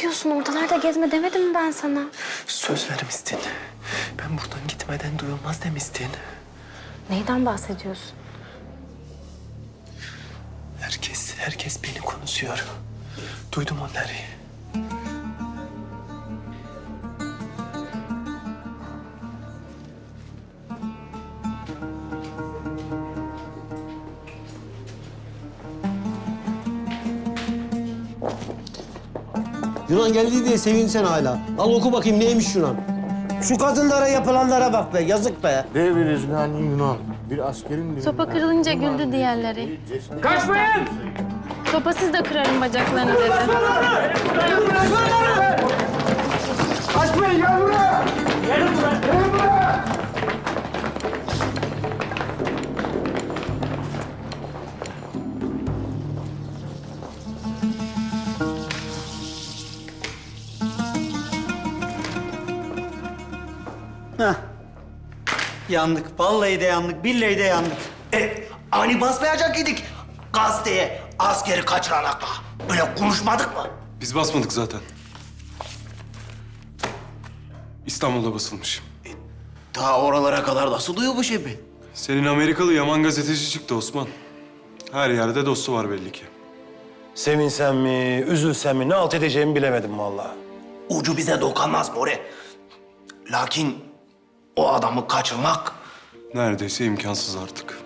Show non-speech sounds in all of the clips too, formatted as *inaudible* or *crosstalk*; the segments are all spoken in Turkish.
geziyorsun? Ortalarda gezme demedim mi ben sana? Söz vermiştin. Ben buradan gitmeden duyulmaz demiştin. Neyden bahsediyorsun? Herkes, herkes beni konuşuyor. Duydum onları. Yunan geldi diye sevin sen hala. Al oku bakayım neymiş Yunan. Şu kadınlara yapılanlara bak be, yazık be. Deviriz lan Yunan. Bir askerin... Sopa kırılınca güldü diğerleri. Kaçmayın! Sopasız da kırarım bacaklarını dedi. Heh. Yandık, vallahi de yandık, billahi de yandık. E, hani basmayacak idik gazeteye askeri kaçıranakla. Öyle konuşmadık mı? Biz basmadık zaten. İstanbul'da basılmış. Ta oralara kadar nasıl duyuyor bu şey be? Senin Amerikalı Yaman gazeteci çıktı Osman. Her yerde dostu var belli ki. Sevinsem mi, üzülsem mi ne alt edeceğimi bilemedim vallahi. Ucu bize dokanmaz More. Lakin o adamı kaçırmak Neredeyse imkansız artık.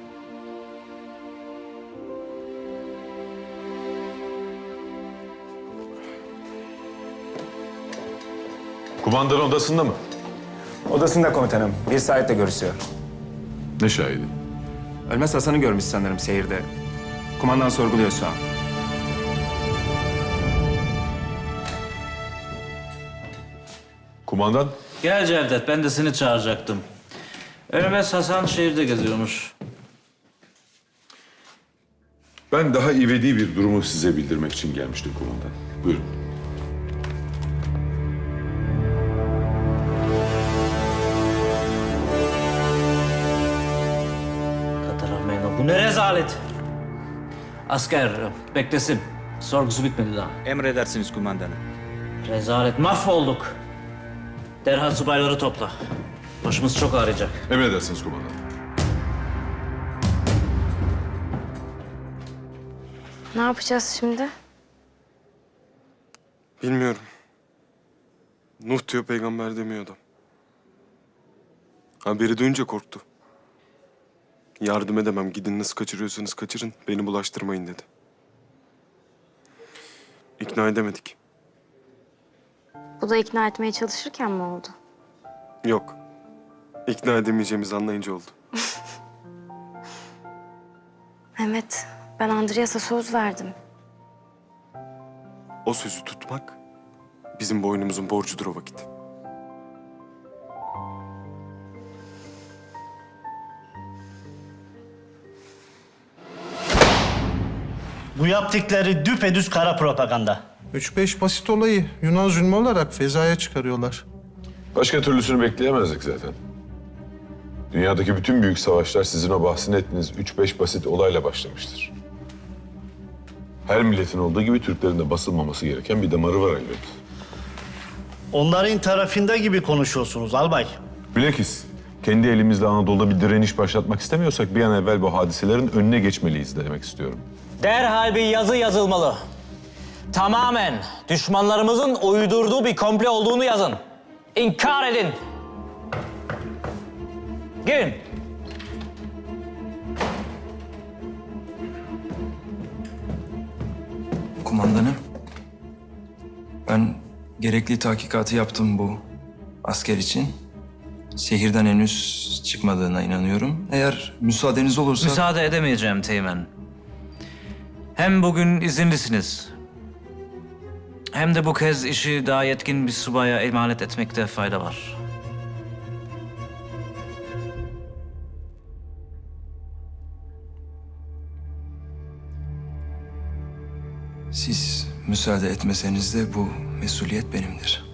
Kumandan odasında mı? Odasında komutanım. Bir saatte görüşüyor. Ne şahidi? Ölmez Hasan'ı görmüş sanırım seyirde. Kumandan sorguluyor şu an. Kumandan? Gel Cevdet, ben de seni çağıracaktım. Ölmez Hasan şehirde geziyormuş. Ben daha ivedi bir durumu size bildirmek için gelmiştim kumandan. Buyurun. Katarahmeyno, bu ne rezalet? Asker beklesin. Sorgusu bitmedi daha. Emredersiniz kumandanım. Rezalet, mahvolduk. Derhal subayları topla. Başımız çok ağrıyacak. Emredersiniz kumandan. Ne yapacağız şimdi? Bilmiyorum. Nuh diyor peygamber demiyor adam. Haberi duyunca korktu. Yardım edemem. Gidin nasıl kaçırıyorsanız kaçırın. Beni bulaştırmayın dedi. İkna edemedik. Bu da ikna etmeye çalışırken mi oldu? Yok. İkna edemeyeceğimizi anlayınca oldu. *laughs* Mehmet, ben Andreas'a söz verdim. O sözü tutmak bizim boynumuzun borcudur o vakit. Bu yaptıkları düpedüz kara propaganda. Üç beş basit olayı Yunan zulmü olarak fezaya çıkarıyorlar. Başka türlüsünü bekleyemezdik zaten. Dünyadaki bütün büyük savaşlar sizin o bahsini ettiğiniz üç beş basit olayla başlamıştır. Her milletin olduğu gibi Türklerin de basılmaması gereken bir damarı var elbet. Onların tarafında gibi konuşuyorsunuz albay. Bilakis kendi elimizle Anadolu'da bir direniş başlatmak istemiyorsak bir an evvel bu hadiselerin önüne geçmeliyiz de demek istiyorum. Derhal bir yazı yazılmalı. Tamamen düşmanlarımızın uydurduğu bir komple olduğunu yazın. İnkar edin. Girin. Kumandanım. Ben gerekli tahkikatı yaptım bu asker için. Şehirden henüz çıkmadığına inanıyorum. Eğer müsaadeniz olursa... Müsaade edemeyeceğim Teğmen. Hem bugün izinlisiniz. Hem de bu kez işi daha yetkin bir subaya emanet etmekte fayda var. Siz müsaade etmeseniz de bu mesuliyet benimdir.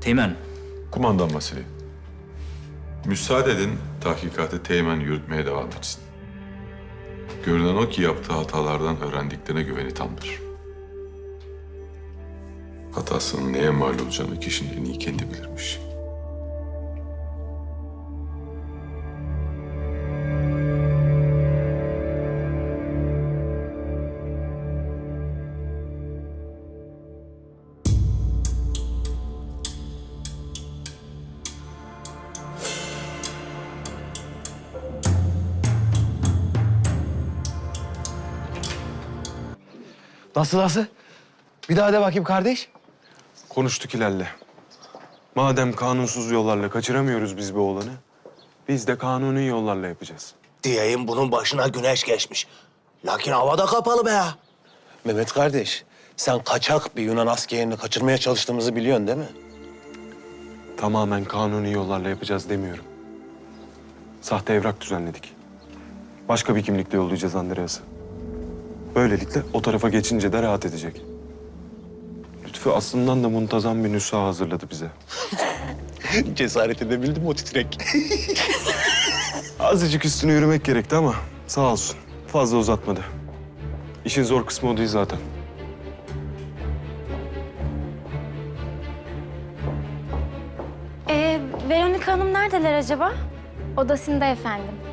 Teğmen, Kumandan Vasili. Müsaade edin tahkikatı teğmen yürütmeye devam etsin. Görünen o ki yaptığı hatalardan öğrendiklerine güveni tamdır. Hatasının neye mal olacağını kişinin en iyi kendi bilirmiş. Nasıl nasıl? Bir daha de bakayım kardeş. Konuştuk Hilal'le. Madem kanunsuz yollarla kaçıramıyoruz biz bu oğlanı, biz de kanuni yollarla yapacağız. Diyeyim bunun başına güneş geçmiş. Lakin havada kapalı be ya. Mehmet kardeş, sen kaçak bir Yunan askerini kaçırmaya çalıştığımızı biliyorsun değil mi? Tamamen kanuni yollarla yapacağız demiyorum. Sahte evrak düzenledik. Başka bir kimlikle yollayacağız Andreas'ı. Böylelikle o tarafa geçince de rahat edecek. Lütfü aslından da muntazam bir nüsha hazırladı bize. *laughs* Cesaret edebildim o titrek. *laughs* Azıcık üstüne yürümek gerekti ama sağ olsun. Fazla uzatmadı. İşin zor kısmı o değil zaten. Ee, Veronika Hanım neredeler acaba? Odasında efendim.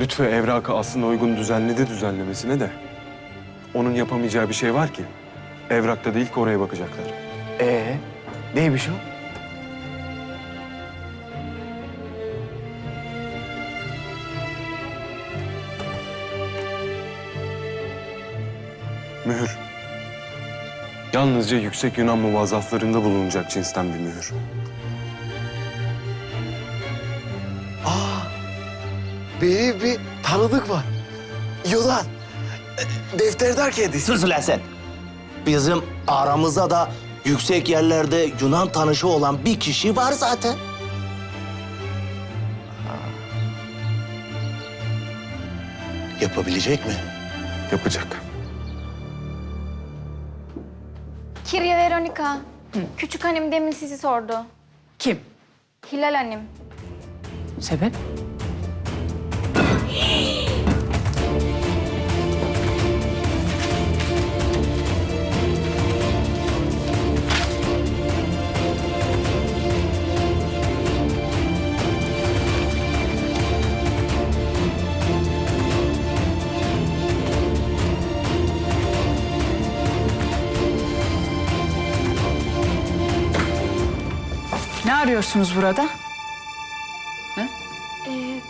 Lütfü evrakı aslında uygun düzenledi düzenlemesine de. Onun yapamayacağı bir şey var ki. Evrakta değil ki oraya bakacaklar. Ee, neymiş o? Mühür. Yalnızca yüksek Yunan muvazzaflarında bulunacak cinsten bir mühür. Benim bir tanıdık var. Yunan. Defterdar kendisi. Sus ulan sen. Bizim aramızda da yüksek yerlerde Yunan tanışı olan bir kişi var zaten. Yapabilecek mi? Yapacak. Kirya Veronika. Küçük hanım demin sizi sordu. Kim? Hilal hanım. Sebep? Ne arıyorsunuz burada? Ee,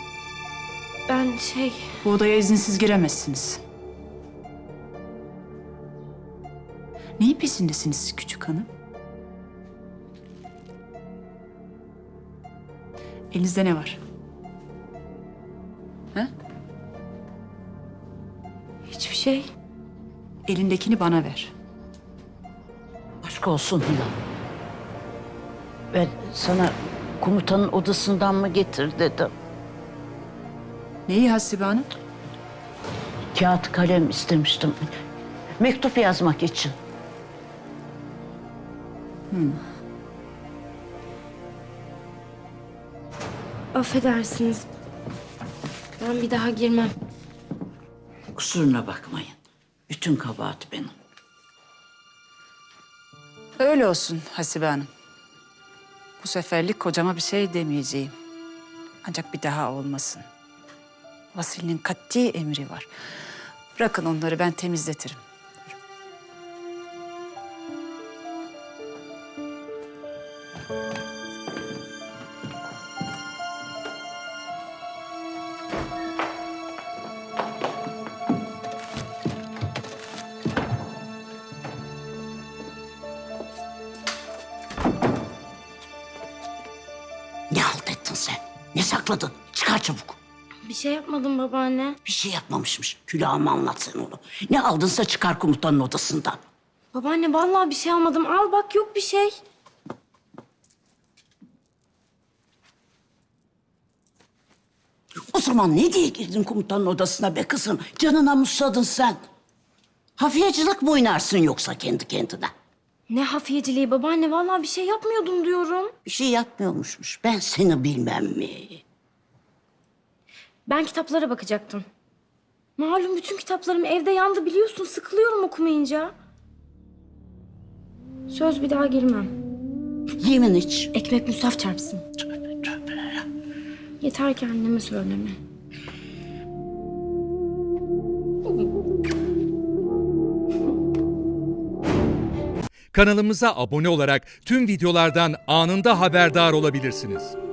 ben şey... Bu odaya izinsiz giremezsiniz. Neyin pesindesiniz siz küçük hanım? Elinizde ne var? Ha? Hiçbir şey. Elindekini bana ver. Aşk olsun Hilal. Ben sana komutanın odasından mı getir dedim. Neyi Hasibe Hanım? Kağıt kalem istemiştim. Mektup yazmak için. Affedersiniz. Ben bir daha girmem. Kusuruna bakmayın. Bütün kabahat benim. Öyle olsun Hasibe Hanım. Bu seferlik kocama bir şey demeyeceğim. Ancak bir daha olmasın. Vasili'nin kat'i emri var. Bırakın onları ben temizletirim. Sakladın? Çıkar çabuk. Bir şey yapmadım babaanne. Bir şey yapmamışmış. Külahıma anlat sen onu. Ne aldınsa çıkar komutanın odasından. Babaanne vallahi bir şey almadım. Al bak yok bir şey. O zaman ne diye girdin komutanın odasına be kızım? Canına musladın sen. Hafiyecilik mi oynarsın yoksa kendi kendine? Ne hafiyeciliği babaanne vallahi bir şey yapmıyordum diyorum. Bir şey yapmıyormuşmuş. Ben seni bilmem mi? Ben kitaplara bakacaktım. Malum bütün kitaplarım evde yandı biliyorsun. Sıkılıyorum okumayınca. Söz bir daha girmem. Yemin iç. Ekmek musaf çarpsın. Yeter ki anneme söyleme. Kanalımıza abone olarak tüm videolardan anında haberdar olabilirsiniz.